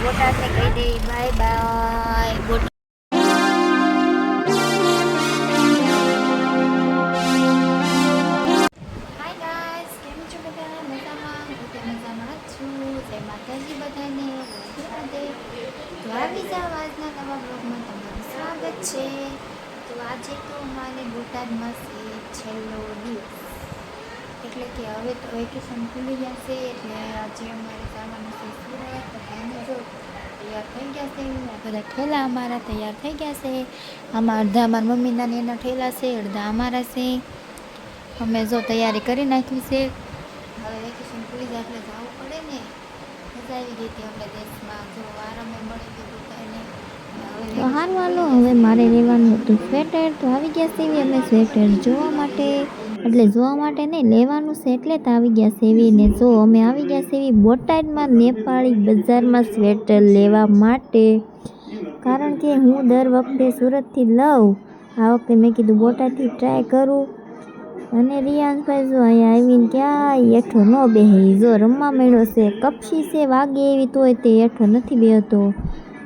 બોટાદને કહી દઈ bye bye. Botad છો તો આજે તો અમારે બોટાદમાં છેલ્લો દિવસ. એટલે કે હવે તો વેકેશન ખુલી જશે એટલે આજે અમારે જવાનું છે સુરત ભાઈને જો તૈયાર થઈ ગયા છે બધા ઠેલા અમારા તૈયાર થઈ ગયા છે. આમાં અડધા અમારા મમ્મીના ને એના ઠેલા છે, અડધા અમારા છે. અમે જો તૈયારી કરી નાખી છે. હવે વેકેશન ખુલી જાય એટલે જવું પડે ને. મજા આવી ગઈ હતી અમને દેશમાં, જો આરામે મળી ગયું બધાને તો હારું હાલો હવે મારે લેવાનું હતું સ્વેટર. તો આવી ગયા સેવી, અમે સ્વેટર જોવા માટે. એટલે જોવા માટે નહીં, લેવાનું છે એટલે તો આવી ગયા સેવીને જો અમે આવી ગયા સેવી બોટાદમાં, નેપાળી બજારમાં સ્વેટર લેવા માટે. કારણ કે હું દર વખતે સુરતથી લઉં. આ વખતે મેં કીધું બોટાદથી ટ્રાય કરું. અને રિયાંશભાઈ જો અહીંયા આવીને ક્યાંય હેઠો ન બેહે. જો રમવા મળ્યો છે, કપશી છે, વાગે એવી તોય તે હેઠો નથી બેહતો.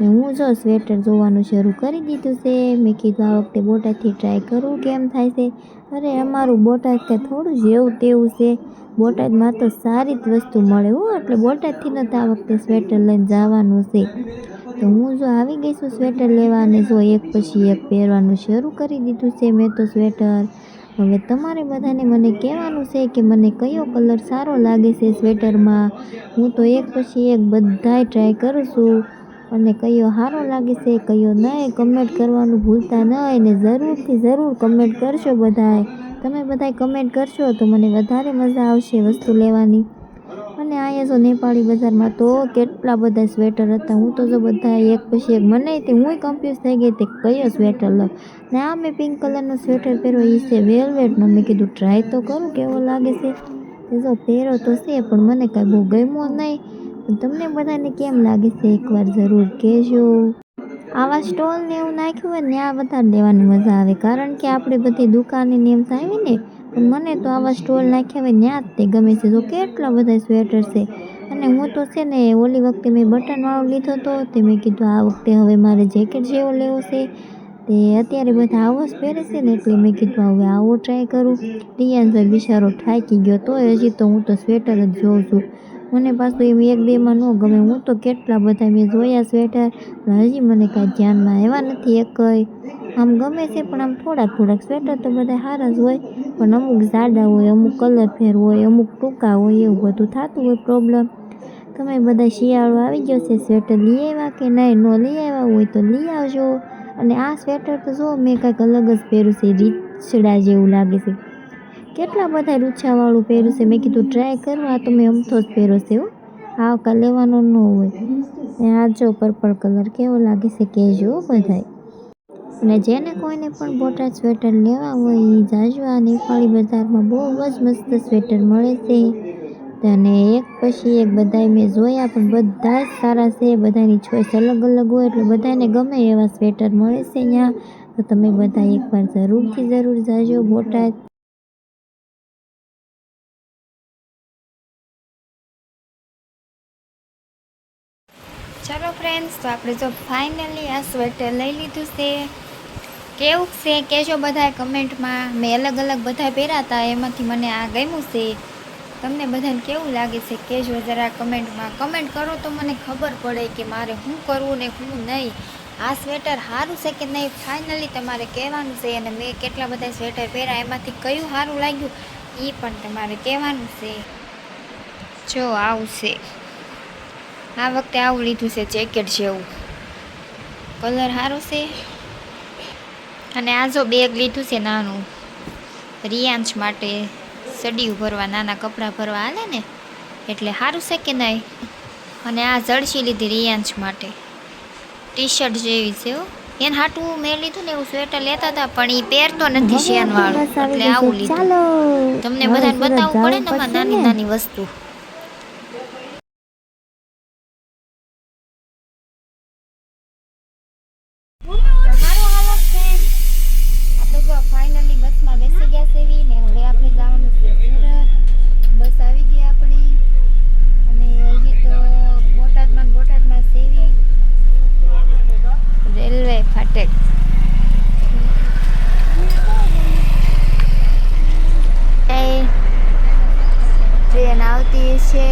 ને હું જો સ્વેટર જોવાનું શરૂ કરી દીધું છે. મેં કીધું આ વખતે બોટાદથી ટ્રાય કરું, કેમ થાય છે? અરે, અમારું બોટાદ કે થોડું જેવું તેવું છે. બોટાદમાં તો સારી જ વસ્તુ મળે હો, એટલે બોટાદથી નથી આ વખતે સ્વેટર લઈને જવાનું છે. તો હું જો આવી ગઈ છું સ્વેટર લેવા અને જો એક પછી એક પહેરવાનું શરૂ કરી દીધું છે મેં તો સ્વેટર. હવે તમારે બધાને મને કહેવાનું છે કે મને કયો કલર સારો લાગે છે સ્વેટરમાં? હું તો એક પછી એક બધાય ટ્રાય કરું છું. અને કયો સારો લાગે છે, કયો નહીં કમેન્ટ કરવાનું ભૂલતા નહીં ને જરૂરથી જરૂર કમેન્ટ કરશો બધાય. તમે બધાય કમેન્ટ કરશો તો મને વધારે મજા આવશે વસ્તુ લેવાની. અને અહીંયા જો નેપાળી બજારમાં તો કેટલા બધા સ્વેટર હતા. હું તો જો બધા એક પછી એક મને તે હું કન્ફ્યુઝ થઈ ગઈ તે કયો સ્વેટર લઉં. ને આ મેં પિંક કલરનો સ્વેટર પહેર્યો એ છે વેલવેટનો મેં કીધું ટ્રાય તો કરું, કેવો લાગે છે. તે જો પહેરો તો છે, પણ મને કાંઈ બહુ ગમ્યો નહીં. તમને બધાને કેમ લાગે છે એકવાર જરૂર કહેજો. આવા સ્ટોલ ને એવું નાખ્યું હોય ને આ વધારે લેવાની મજા આવે. કારણ કે આપણે બધી દુકાને ને એમ થાય ને, પણ મને તો આવા સ્ટોલ નાખ્યા હોય ત્યાં જ તે ગમે છે. તો કેટલા બધા સ્વેટર છે. અને હું તો છે ને ઓલી વખતે મેં બટનવાળો લીધો હતો, તે મેં કીધું આ વખતે હવે મારે જેકેટ જેવો લેવો છે. તે અત્યારે બધા આવો જ પહેરે છે ને એટલે મેં કીધું હવે આવો ટ્રાય કરું. રિયાનભાઈ બિચારો થાકી ગયો તો હજી તો હું તો સ્વેટર જ જોઉં છું. મને પાછું એમ એક બેમાં ન ગમે. હું તો કેટલા બધા મેં જોયા સ્વેટર હજી મને કાંઈ ધ્યાનમાં આવ્યા નથી એકય આમ ગમે છે, પણ આમ થોડાક થોડાક સ્વેટર તો બધા સારા જ હોય. પણ અમુક જાડા હોય, અમુક કલર ફેર હોય, અમુક ટૂંકા હોય, એવું બધું થતું હોય પ્રોબ્લેમ તમે બધા શિયાળો આવી ગયો છે સ્વેટર લઈ આવ્યા કે નહીં? ન લઈ આવ્યા હોય તો લઈ આવજો. અને આ સ્વેટર તો જો મેં કાંઈક અલગ જ પહેર્યું છે, રીછડા જેવું લાગે છે. કેટલા બધા રૂછાવાળું પહેર્યું મેં કીધું ટ્રાય કરવા તો મેં અમથો જ પહેર્યો છે હો. આ લેવાનો ન હોય. આ જો પર્પલ કલર કેવો લાગે છે કહેજો બધાય. અને જેને કોઈને પણ બોટાદ સ્વેટર લેવા હોય એ જાજો આ નેપાળી બજારમાં બહુ જ મસ્ત સ્વેટર મળે છે. અને એક પછી એક બધાય મેં જોયા, પણ બધા જ સારા છે. બધાની ચોઈસ અલગ અલગ હોય, એટલે બધાને ગમે એવા સ્વેટર મળે છે ત્યાં તો તમે બધા એકવાર જરૂરથી જરૂર જાજો બોટાદ. ચલો ફ્રેન્ડ્સ તો આપણે જો ફાઇનલી આ સ્વેટર લઈ લીધું છે. કેવું છે? કહેજો બધા કમેન્ટમાં મેં. અલગ અલગ બધા પહેર્યા હતા, એમાંથી મને આ ગમ્યું છે. તમને બધાને કેવું લાગે છે? કહેજો જરા કમેન્ટમાં કમેન્ટ કરો તો મને ખબર પડે કે મારે શું કરવું ને શું નહીં. આ સ્વેટર સારું છે કે નહીં? ફાઇનલી તમારે કહેવાનું છે અને મેં કેટલા બધા સ્વેટર પહેર્યા, એમાંથી કયું સારું લાગ્યું એ પણ તમારે કહેવાનું છે. જો આવું છે. આ વખતે આવું લીધું છે જેકેટ જેવું. કલર સારો છે. અને આ જો બેગ લીધું છે નાનું. રિયાંશ માટે સડિયું ભરવા નાના કપડાં ભરવા હાલે ને? એટલે સારું છે કે નહીં? અને આ જળસી લીધી રિયાંશ માટે. ટી શર્ટ જેવી છે હો. એને હાટું મેં લીધું ને એવું સ્વેટર લેતા હતા પણ એ પહેરતો નથી શેન વાળું એટલે આવું લીધું. તમને બધાને બતાવવું પડે ને નાની નાની વસ્તુ આપણે જો ફાઇનલી બસમાં બેસી ગયા સેવી ને હવે આપણે જવાનું છે સુરત બસ આવી ગઈ આપણી અને હજી તો બોટાદમાં ને બોટાદમાં સેવી હશે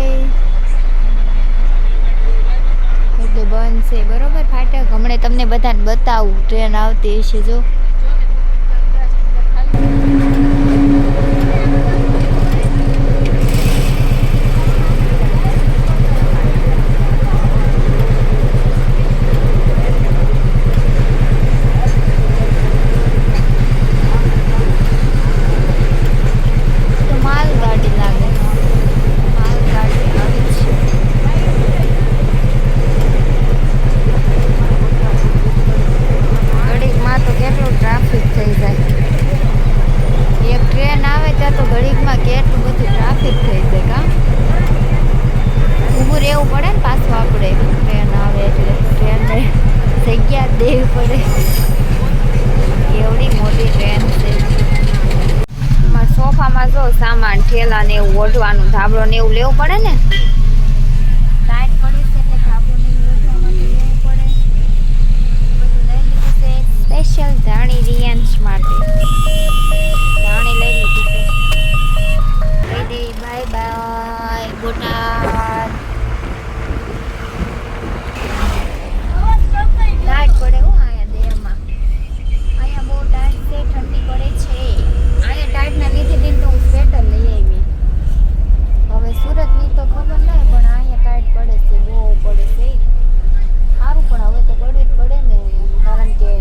એટલે બંધ છે. બરોબર ફાટક? હમણાં તમને બધાને બતાવું ટ્રેન આવતી હશે જો તો માલગાડી લાગે માલગાડી આવી છે ઘડીકમાં તો કેટલું ટ્રાફિક થઈ જાય એક ટ્રેન આવે ત્યાં તો ઘડીકમાં કેટલું બધું ટ્રાફિક થઈ જાય કા ઊભું રહેવું પડે ને પાછું આપણે ટ્રેન આવે એટલે ટ્રેનને જગ્યા જ દેવી પડે એવડી મોટી ટ્રેન છે અમારા સોફામાં જો સામાન ઠેલા ને એવું ઓઢવાનું ધાબળો ને એવું લેવું પડે ને? ટાઈટ પડે છે એટલે ધાબળો ને એવું લેવું પડે. છે. સ્પેશિયલ ધાણી રિયાન્સ માટે. ધાણી લઈ લીધી છે. દેવી bye bye good night tight પડે હો અહીંયા દેહમાં અહીંયા બહુ ટાઈટ છે ઠંડી પડે છે અહીંયા ટાઈટના લીધે દિન તો હું સ્વેટર લઈ આવી હવે સુરતની તો ખબર નહીં પણ અહીંયા ટાઈટ પડે છે બહુ પડે છે સારું પણ હવે તો પડવું જ પડે ને કારણ કે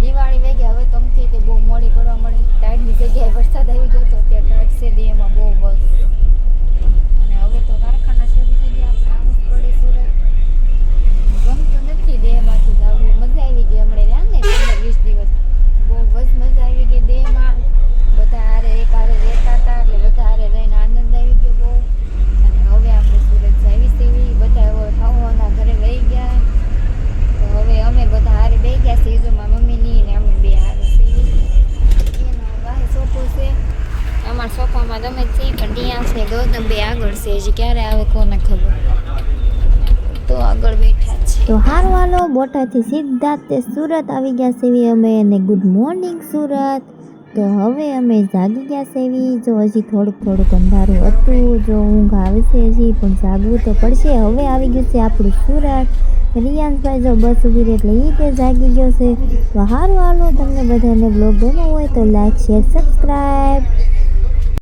દિવાળી વેગે હવે તો અમથી તે બહુ મોડી પડવા મળી ટાઈટની જગ્યાએ વરસાદ આવી ગયો તો ત્યાં ટાઈટ છે દેહમાં બહુ બસ અને હવે તો કારખાના શરૂ થઈ ગયા આપણે આવું જ પડે સુરત ગમતું નથી દેહમાંથી જાવું મજા આવી ગઈ હમણાં રહ્યા ને પંદર વીસ દિવસ બહુ બસ મજા આવી ગઈ દેહમાં બધા હારે એક હારે રહેતા હતા એટલે બધા હારે રહીને આનંદ આવી ગયો બહુ અને હવે આપણે સુરત જાવી સેવી બધા હવે ખાવાના ઘરે વહી ગયા તો હવે અમે બધા હારે બે ગયા સીઝોમાં મમ્મીની ને અમે બે હારે સેવી એનો વાહે સોફો છે અમારા છીએ પણ ત્યાં છે ગૌતમ બે આગળ છે હજી ક્યારે આવે કોને ખબર તો આગળ બેઠા છે તો હારવાલો બોટાથી સીધા તે સુરત આવી ગયા સેવી, અમે અને ગુડ મોર્નિંગ સુરત. તો હવે અમે જાગી ગયા સેવી. જો હજી થોડુંક થોડુંક અંધારું હતું, જો ઊંઘ આવશે હજી, પણ જાગવું તો પડશે. હવે આવી ગયું છે આપણું સુરત. રિયાન્સભાઈ જો બસ ઊભી રહી એટલે એ તે જાગી ગયો છે. તો હારવાલો હાલો તમને બધાને બ્લોગ ગમ્યો હોય તો લાઈક શેર સબસ્ક્રાઈબ